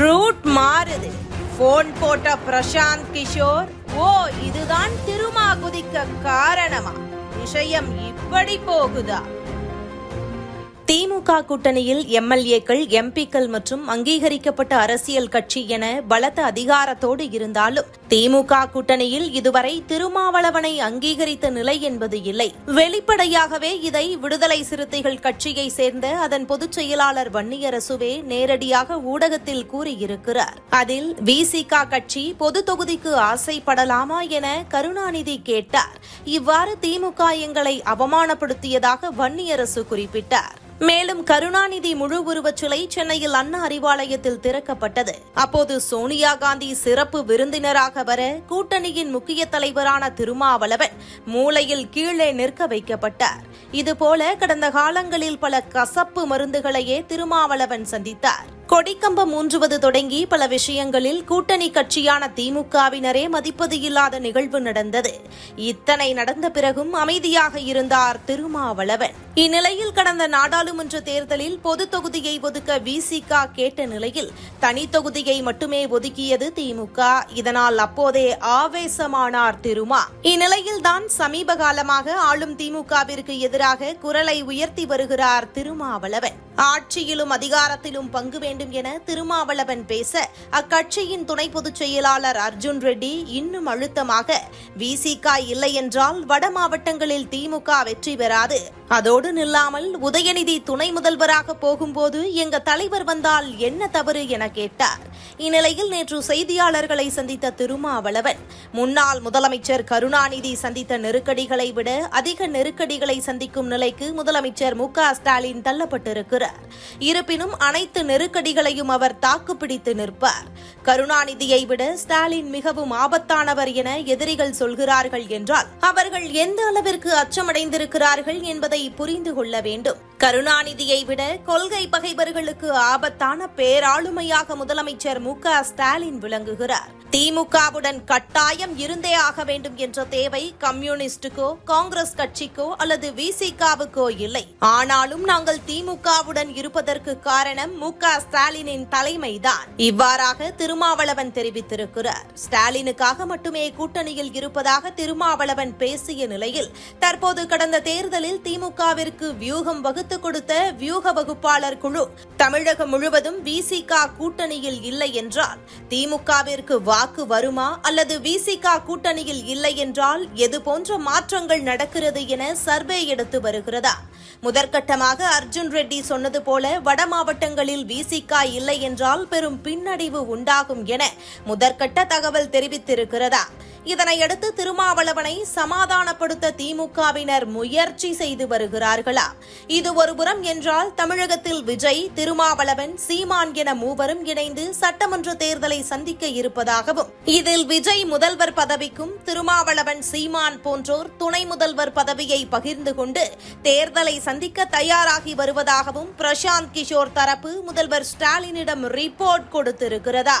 Root மாறுது. Phone போட்ட பிரசாந்த் கிஷோர் ஓ இதுதான் திருமா குதிக்க காரணமா? விஷயம் இப்படி போகுதா? திமுக கூட்டணியில் எம்எல்ஏக்கள் எம்பிக்கள் மற்றும் அங்கீகரிக்கப்பட்ட அரசியல் கட்சி என பலத்த அதிகாரத்தோடு இருந்தாலும் திமுக கூட்டணியில் இதுவரை திருமாவளவனை அங்கீகரித்த நிலை என்பது இல்லை. வெளிப்படையாகவே இதை விடுதலை சிறுத்தைகள் கட்சியை சேர்ந்த அதன் பொதுச் செயலாளர் வன்னியரசுவே நேரடியாக ஊடகத்தில் கூறியிருக்கிறார். அதில் விசிக கட்சி பொது தொகுதிக்கு ஆசைப்படலாமா என கருணாநிதி கேட்டார். இவ்வாறு திமுக எங்களை அவமானப்படுத்தியதாக வன்னியரசு குறிப்பிட்டார். மேலும் கருணாநிதி முழு உருவச் சிலை சென்னையில் அண்ணா அறிவாலயத்தில் திறக்கப்பட்டது. அப்போது சோனியா காந்தி சிறப்பு விருந்தினராக வர கூட்டணியின் முக்கிய தலைவரான திருமாவளவன் மூலையில் கீழே நிற்க வைக்கப்பட்டார். இதுபோல கடந்த காலங்களில் பல கசப்பு மருந்துகளையே திருமாவளவன் சந்தித்தார். கொடிக்கம்பம் ஊன்றுவது தொடங்கி பல விஷயங்களில் கூட்டணி கட்சியான திமுகவினரே மதிப்பது இல்லாத நிகழ்வு நடந்தது. இத்தனை நடந்த பிறகும் அமைதியாக இருந்தார் திருமாவளவன். இந்நிலையில் கடந்த நாடாளுமன்ற தேர்தலில் பொது தொகுதியை ஒதுக்க விசிக கேட்ட நிலையில் தனி தொகுதியை மட்டுமே ஒதுக்கியது திமுக. இதனால் அப்போதே ஆவேசமானார் திருமா. இந்நிலையில் தான் சமீப காலமாக ஆளும் திமுகவிற்கு எதிராக குரலை உயர்த்தி வருகிறார் திருமாவளவன். ஆட்சியிலும் அதிகாரத்திலும் பங்கு வேண்டும் வேண்டும் என திருமாவளவன் பேச அக்கட்சியின் துணை பொதுச் செயலாளர் அர்ஜுன் ரெட்டி இன்னும் அழுத்தமாக விசிக இல்லை என்றால் வட மாவட்டங்களில் திமுக வெற்றி பெறாது. அதோடு நில்லாமல் உதயநிதி துணை முதல்வராக போகும்போது எங்க தலைவர் வந்தால் என்ன தவறு என கேட்டார். இந்நிலையில் நேற்று செய்தியாளர்களை சந்தித்த திருமாவளவன் முன்னாள் முதலமைச்சர் கருணாநிதி சந்தித்த நெருக்கடிகளை விட அதிக நெருக்கடிகளை சந்திக்கும் நிலைக்கு முதலமைச்சர் மு க ஸ்டாலின் தள்ளப்பட்டிருக்கிறார். இருப்பினும் அனைத்து நெருக்கடி நெருக்கடிகளையும் அவர் தாக்குப்பிடித்து நிற்பார். கருணாநிதியை விட ஸ்டாலின் மிகவும் ஆபத்தானவர் என எதிரிகள் சொல்கிறார்கள் என்றால் அவர்கள் எந்த அளவிற்கு அச்சமடைந்திருக்கிறார்கள் என்பதை புரிந்து கொள்ள வேண்டும். கருணாநிதியை விட கொள்கை பகைவர்களுக்கு ஆபத்தான பேராளுமையாக முதலமைச்சர் மு க ஸ்டாலின் விளங்குகிறார். திமுகவுடன் கட்டாயம் இருந்தே ஆக வேண்டும் என்ற தேவை கம்யூனிஸ்டுக்கோ காங்கிரஸ் கட்சிக்கோ அல்லது விசிகாவுக்கோ இல்லை. ஆனாலும் நாங்கள் திமுகவுடன் இருப்பதற்கு காரணம் மு க ஸ்டாலினின் தலைமைதான். இவ்வாறாக திருமாவளவன் தெரிவித்திருக்கிறார். ஸ்டாலினுக்காக மட்டுமே கூட்டணியில் இருப்பதாக திருமாவளவன் பேசிய நிலையில் தற்போது கடந்த தேர்தலில் திமுகவிற்கு வியூகம் வகுத்து வகுத்துக் கொடுத்த வியூக வகுப்பாளர் குழு தமிழகம் முழுவதும் விசிக கூட்டணியில் இல்லை என்றால் திமுகவிற்கு வாக்கு வருமா அல்லது விசிக கூட்டணியில் இல்லை என்றால் எது போன்ற மாற்றங்கள் நடக்கிறது என சர்வே எடுத்து வருகிறதா? முதற்கட்டமாக அர்ஜுன் ரெட்டி சொன்னது போல வட மாவட்டங்களில் விசிக இல்லை என்றால் பெரும் பின்னடைவு உண்டாகும் என முதற்கட்ட தகவல் தெரிவித்திருக்கிறதா? இதனையடுத்து திருமாவளவனை சமாதானப்படுத்த திமுகவினர் முயற்சி செய்து வருகிறார்களா? இது ஒருபுறம் என்றால் தமிழகத்தில் விஜய் திருமாவளவன் சீமான் என மூவரும் இணைந்து சட்டமன்ற தேர்தலை சந்திக்க இருப்பதாகவும் இதில் விஜய் முதல்வர் பதவிக்கும் திருமாவளவன் சீமான் போன்றோர் துணை முதல்வர் பதவியை பகிர்ந்து கொண்டு தேர்தலை சந்திக்க தயாராகி வருவதாகவும் பிரசாந்த் கிஷோர் தரப்பு முதல்வர் ஸ்டாலினிடம் ரிப்போர்ட் கொடுத்திருக்கிறதா?